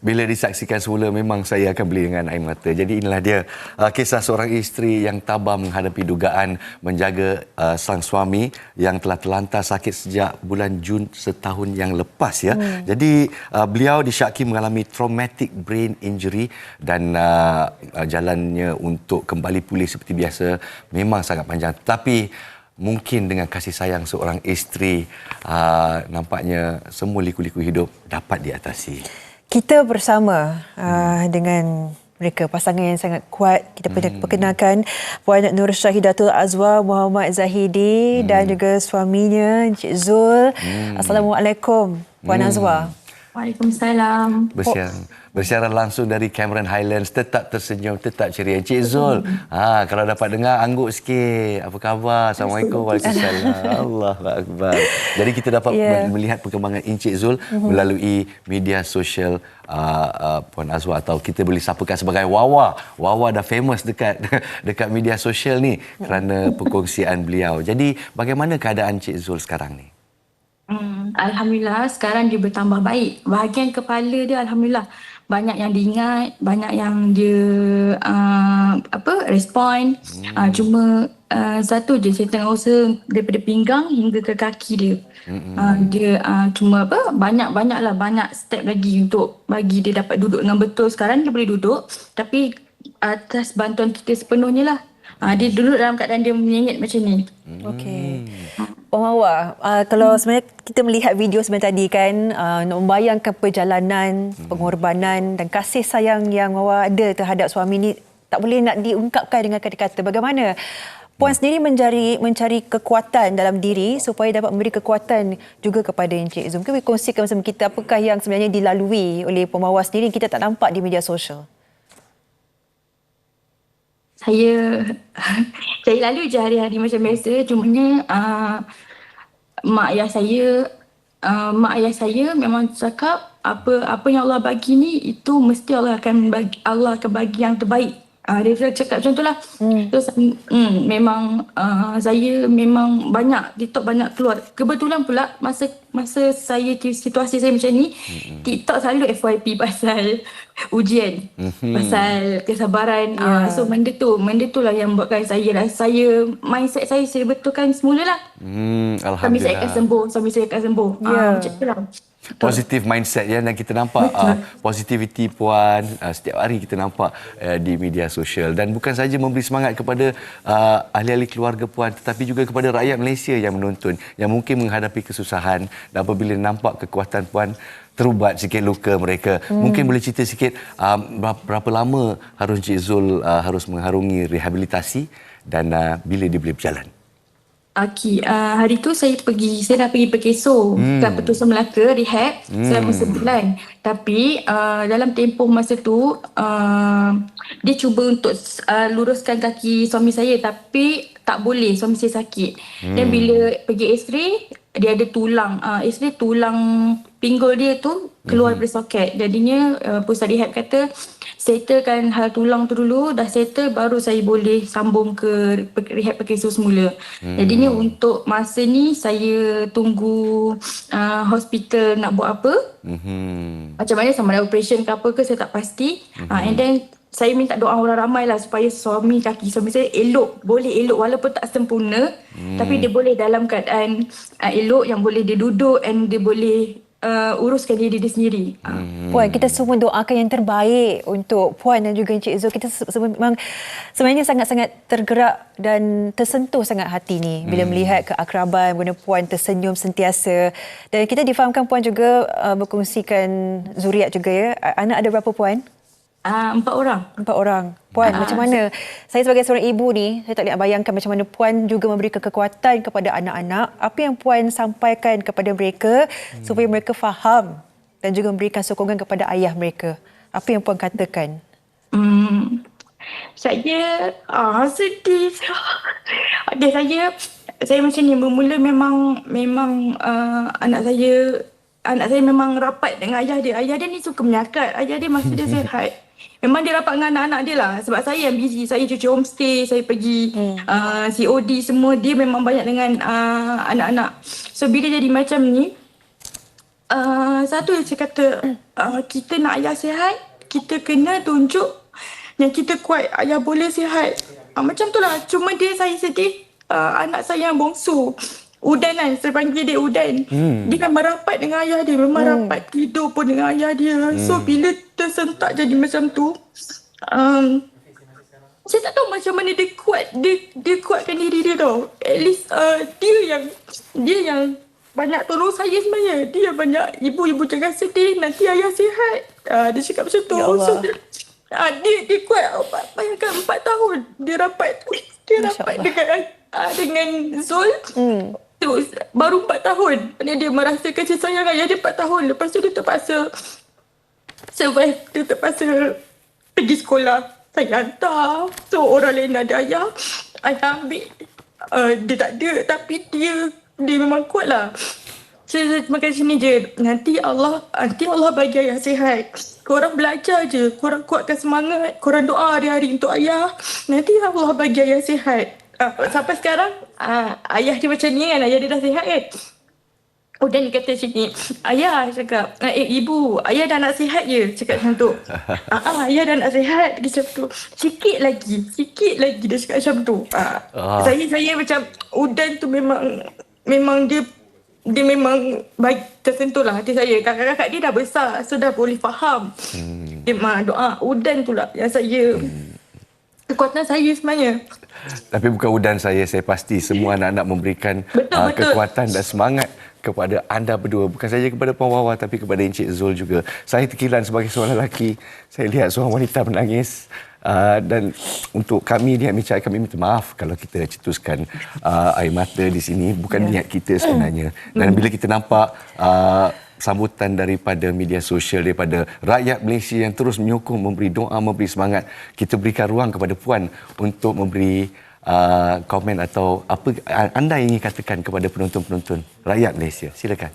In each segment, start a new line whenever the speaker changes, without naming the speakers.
bila disaksikan semula memang saya akan beli dengan air mata. Jadi inilah dia uh, kisah seorang isteri yang tabah menghadapi dugaan menjaga uh, sang suami yang telah terlantar sakit sejak bulan Jun setahun yang lepas ya. Hmm. Jadi uh, beliau disyaki mengalami traumatic brain injury dan uh, jalannya untuk kembali pulih seperti biasa memang sangat panjang. Tapi mungkin dengan kasih sayang seorang isteri uh, nampaknya semua liku-liku hidup dapat diatasi
kita bersama uh, dengan mereka pasangan yang sangat kuat kita hmm. perkenalkan Puan Nur Syahidatul Azwa Muhammad Zahidi hmm. dan juga suaminya Encik Zul. Hmm. Assalamualaikum Puan hmm. Azwa.
Waalaikumsalam.
Bersiaran, bersiaran langsung dari Cameron Highlands. Tetap tersenyum, tetap ceria. Encik Zul, ha, kalau dapat dengar, angguk sikit. Apa khabar? Assalamualaikum. Waalaikumsalam. Allah Akbar. Jadi kita dapat yeah. melihat perkembangan Encik Zul uh-huh. melalui media sosial uh, uh, Puan Azwa atau kita boleh sapakan sebagai Wawa. Wawa dah famous dekat dekat media sosial ni kerana perkongsian beliau. Jadi bagaimana keadaan Encik Zul sekarang ni?
Alhamdulillah sekarang dia bertambah baik. Bahagian kepala dia Alhamdulillah banyak yang diingat, banyak yang dia uh, apa respon. Hmm. Uh, cuma uh, satu je saya tengah usaha daripada pinggang hingga ke kaki dia. Hmm. Uh, dia uh, cuma apa banyak-banyak lah banyak step lagi untuk bagi dia dapat duduk dengan betul. Sekarang dia boleh duduk tapi atas bantuan kita sepenuhnya lah. Uh, dia duduk dalam keadaan dia menyenyit macam ni.
Okey. Hmm. Puan Mawa, uh, kalau hmm. sebenarnya kita melihat video sebenarnya tadi kan, uh, nak membayangkan perjalanan, hmm. pengorbanan dan kasih sayang yang Mawa ada terhadap suami ni tak boleh nak diungkapkan dengan kata-kata. Bagaimana Puan hmm. sendiri mencari mencari kekuatan dalam diri supaya dapat memberi kekuatan juga kepada Encik Zul. Mungkin kongsikan bersama kita apakah yang sebenarnya dilalui oleh Puan Mawa sendiri yang kita tak nampak di media sosial
saya saya lalu je hari-hari macam biasa cumanya uh, mak ayah saya uh, mak ayah saya memang cakap apa apa yang Allah bagi ni itu mesti Allah akan bagi Allah akan bagi yang terbaik Uh, dia cakap macam tu lah. Hmm. Terus hmm, memang uh, saya memang banyak, TikTok banyak keluar. Kebetulan pula masa masa saya situasi saya macam ni, hmm. TikTok selalu FYP pasal ujian. Hmm. Pasal kesabaran. Yeah. Uh, so benda tu, benda tu lah yang buatkan saya lah. Saya, mindset saya saya betulkan semula lah. Hmm, Alhamdulillah. Suami saya akan sembuh, suami saya akan sembuh. Yeah. Uh, macam tu lah
positif mindset ya dan kita nampak uh, positivity puan uh, setiap hari kita nampak uh, di media sosial. Dan bukan saja memberi semangat kepada uh, ahli-ahli keluarga puan tetapi juga kepada rakyat Malaysia yang menonton yang mungkin menghadapi kesusahan dan apabila nampak kekuatan puan terubat sikit luka mereka. Hmm. mungkin boleh cerita sikit uh, berapa lama harus Cik Zul uh, harus mengharungi rehabilitasi dan uh, bila dia boleh berjalan
Okey, uh, hari tu saya pergi, saya dah pergi Pekeso hmm. kat Petusan Melaka, rehab hmm. selama sebulan. Tapi uh, dalam tempoh masa tu, uh, dia cuba untuk uh, luruskan kaki suami saya tapi tak boleh, suami saya sakit. Hmm. Dan bila pergi x-ray, dia ada tulang, uh, x-ray tulang pinggul dia tu keluar hmm. dari soket. Jadinya uh, pusat rehab kata, settlekan hal tulang tu dulu dah settle baru saya boleh sambung ke rehab so semula. Hmm. Jadinya untuk masa ni saya tunggu uh, hospital nak buat apa. Hmm. Macam mana sama ada operation ke apa ke saya tak pasti. Hmm. Uh, and then saya minta doa orang ramai lah supaya suami kaki suami saya elok boleh elok walaupun tak sempurna hmm. tapi dia boleh dalam keadaan uh, elok yang boleh dia duduk and dia boleh uh, uruskan diri dia sendiri.
Hmm. Puan, kita semua doakan yang terbaik untuk Puan dan juga Encik Zul. Kita memang sebenarnya sangat-sangat tergerak dan tersentuh sangat hati ni bila hmm. melihat keakraban bagaimana Puan tersenyum sentiasa. Dan kita difahamkan Puan juga uh, berkongsikan zuriat juga ya. Anak ada berapa Puan?
Uh, empat orang.
Empat orang. Puan, uh, macam mana? Saya sebagai seorang ibu ni, saya tak boleh bayangkan macam mana Puan juga memberi kekuatan kepada anak-anak. Apa yang Puan sampaikan kepada mereka hmm. supaya mereka faham dan juga memberikan sokongan kepada ayah mereka? Apa yang Puan katakan?
Hmm, saya ah, sedih. Okay, saya saya macam ni bermula memang memang uh, anak saya anak saya memang rapat dengan ayah dia. Ayah dia ni suka menyakat. Ayah dia masa dia sehat. Memang dia rapat dengan anak-anak dia lah. Sebab saya yang busy. Saya cuci homestay, saya pergi hmm. uh, COD semua. Dia memang banyak dengan uh, anak-anak. So bila jadi macam ni, uh, satu saya kata uh, kita nak ayah sihat, kita kena tunjuk yang kita kuat, ayah boleh sihat. Uh, macam tu lah. Cuma dia saya sedih, uh, anak saya yang bongsu. Udan kan, saya panggil dia Udan. Hmm. Dia memang rapat dengan ayah dia. Memang hmm. rapat tidur pun dengan ayah dia. Hmm. So bila tersentak jadi macam tu, um, saya tak tahu macam mana dia kuat dia dia kuatkan diri dia tau. At least uh, dia yang dia yang banyak tolong saya sebenarnya. Dia banyak ibu-ibu jangan sedih nanti ayah sihat. Uh, dia cakap macam tu.
Ya Allah.
So, dia, uh, dia dia kuat bayangkan empat tahun dia rapat dia
Masya
rapat
Allah.
dengan uh, dengan Zul. Hmm. Tu, baru empat tahun. Dia, dia merasa kasih sayang ayah dia empat tahun. Lepas tu dia terpaksa survive. Dia terpaksa pergi sekolah. Saya hantar. So orang lain ada ayah. Ayah ambil. Uh, dia tak ada. Tapi dia dia memang kuat lah. Saya, saya makan sini je. Nanti Allah nanti Allah bagi ayah sihat. Korang belajar je. Korang kuatkan semangat. Korang doa hari-hari untuk ayah. Nanti Allah bagi ayah sihat. Uh, sampai sekarang uh, ayah dia macam ni kan. Ayah dia dah sihat kan. Oh dan dia kata sini, ayah cakap, eh ibu, ayah dah nak sihat je, cakap macam tu. Ah, ah, ayah dah nak sihat, dia cakap tu. Sikit lagi, sikit lagi dia cakap macam tu. Ah.
Ah.
Saya saya macam Udan tu memang memang dia dia memang baik tersentuh lah hati saya. Kakak-kakak dia dah besar, so dah boleh faham. Hmm. Dia memang doa Udan tu lah yang saya kekuatan saya sebenarnya.
Tapi bukan udan saya, saya pasti semua anak-anak memberikan
Betul,
uh,
betul.
kekuatan dan semangat kepada anda berdua. Bukan saja kepada Puan Wawa tapi kepada Encik Zul juga. Saya terkilan sebagai seorang lelaki. Saya lihat seorang wanita menangis. Uh, dan untuk kami di Amica, kami minta maaf kalau kita cetuskan uh, air mata di sini. Bukan
Ya.
niat kita sebenarnya. Dan bila kita nampak uh, sambutan daripada media sosial daripada rakyat Malaysia yang terus menyokong memberi doa memberi semangat kita berikan ruang kepada puan untuk memberi uh, komen atau apa uh, anda ingin katakan kepada penonton-penonton rakyat Malaysia. Silakan.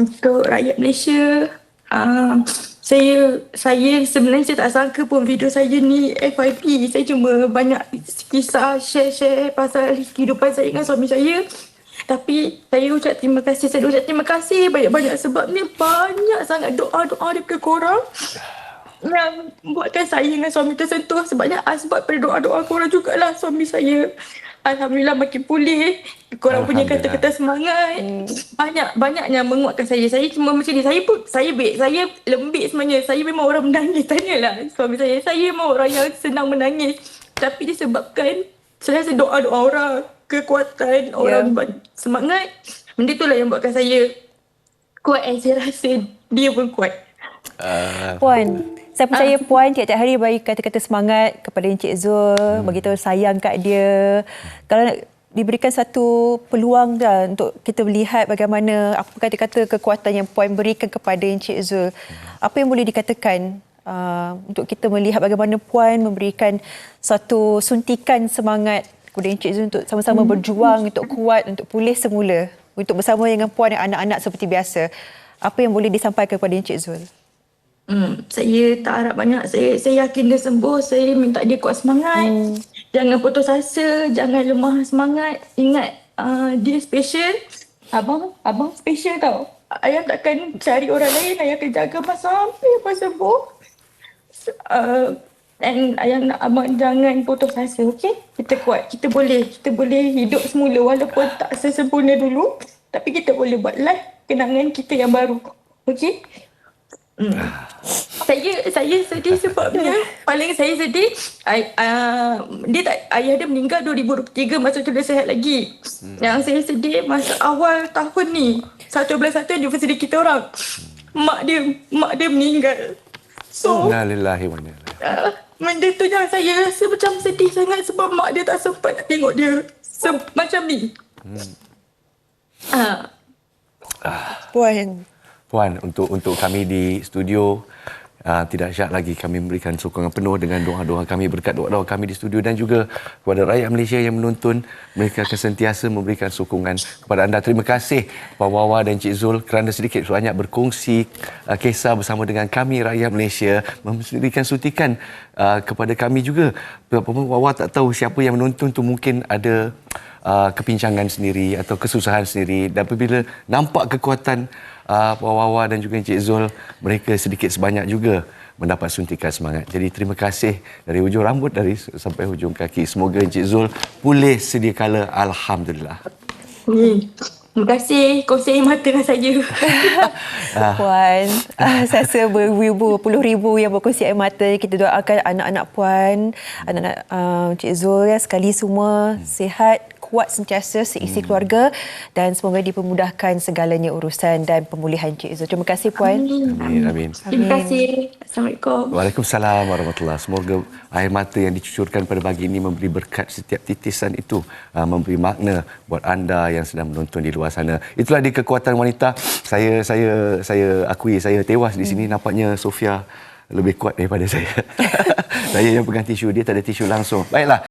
Untuk rakyat Malaysia uh, saya saya sebenarnya saya tak sangka pun video saya ni FYP saya cuma banyak kisah share-share pasal kehidupan saya dengan suami saya. Tapi saya ucap terima kasih. Saya ucap terima kasih banyak-banyak sebab ni banyak sangat doa-doa daripada korang yang buatkan saya dengan suami tersentuh sebabnya sebab pada doa-doa korang jugalah suami saya. Alhamdulillah makin pulih. Korang punya kata-kata semangat. Banyak banyak yang menguatkan saya. Saya cuma macam ni. Saya pun saya baik saya lembik sebenarnya. Saya memang orang menangis. Tanyalah suami saya. Saya memang orang yang senang menangis. Tapi disebabkan saya rasa doa-doa orang kekuatan orang yeah. semangat benda itulah yang buatkan saya kuat. And saya rasa dia pun kuat.
Uh,
Puan, saya percaya Puan tiap-tiap hari bagi kata-kata semangat kepada Encik Zul, hmm. beritahu sayang kat dia. Kalau nak diberikan satu peluang dah untuk kita melihat bagaimana apa kata-kata kekuatan yang Puan berikan kepada Encik Zul. Apa yang boleh dikatakan uh, untuk kita melihat bagaimana Puan memberikan satu suntikan semangat kepada Encik Zul untuk sama-sama berjuang untuk kuat untuk pulih semula untuk bersama dengan Puan dan anak-anak seperti biasa. Apa yang boleh disampaikan kepada Encik Zul?
Hmm, saya tak harap banyak. Saya saya yakin dia sembuh. Saya minta dia kuat semangat. Hmm. Jangan putus asa, jangan lemah semangat. Ingat uh, dia special. Abang, abang special tau. Ayah takkan cari orang lain. Ayah akan jaga masa sampai abang sembuh. Uh, dan ayah nak abang jangan putus asa, okey? Kita kuat, kita boleh, kita boleh hidup semula walaupun tak sesempurna dulu. Tapi kita boleh buat life kenangan kita yang baru. Okey? Hmm. saya saya sedih sebabnya paling saya sedih I, uh, dia tak ayah dia meninggal 2023 masa tu dia sihat lagi. Hmm. Yang saya sedih masa awal tahun ni 11 satu anniversary kita orang. Mak dia mak dia meninggal. So
Innalillahi wa inna ilaihi
uh, benda tu yang saya rasa macam sedih sangat sebab mak dia tak sempat nak tengok dia se- macam ni. Hmm. Uh,
Puan,
Puan, untuk untuk kami di studio uh, tidak syak lagi kami memberikan sokongan penuh dengan doa-doa kami berkat doa-doa kami di studio dan juga kepada rakyat Malaysia yang menonton mereka akan sentiasa memberikan sokongan kepada anda. Terima kasih Puan Wawa dan Cik Zul kerana sedikit banyak berkongsi uh, kisah bersama dengan kami rakyat Malaysia memberikan suntikan uh, kepada kami juga. Puan Wawa tak tahu siapa yang menonton tu mungkin ada uh, kepincangan sendiri atau kesusahan sendiri dan apabila nampak kekuatan uh, Puan Wawa dan juga Encik Zul mereka sedikit sebanyak juga mendapat suntikan semangat. Jadi terima kasih dari hujung rambut dari sampai hujung kaki. Semoga Encik Zul pulih sedia kala. Alhamdulillah.
Hmm. Terima kasih. Kongsi mata dengan saya.
Puan, ah, saya rasa beribu, puluh ribu yang berkongsi air mata. Kita doakan anak-anak Puan, anak-anak uh, Cik Zul ya, sekali semua sihat, kuat sentiasa seisi keluarga dan semoga dipermudahkan segalanya urusan dan pemulihan Cik Zul. Terima kasih Puan.
Amin. Amin.
Terima kasih. Assalamualaikum.
Waalaikumsalam warahmatullahi Semoga air mata yang dicucurkan pada pagi ini memberi berkat setiap titisan itu uh, memberi makna buat anda yang sedang menonton di luar sana. Itulah di kekuatan wanita. Saya saya saya akui saya tewas di sini nampaknya Sofia lebih kuat daripada saya. saya yang pegang tisu dia tak ada tisu langsung. Baiklah.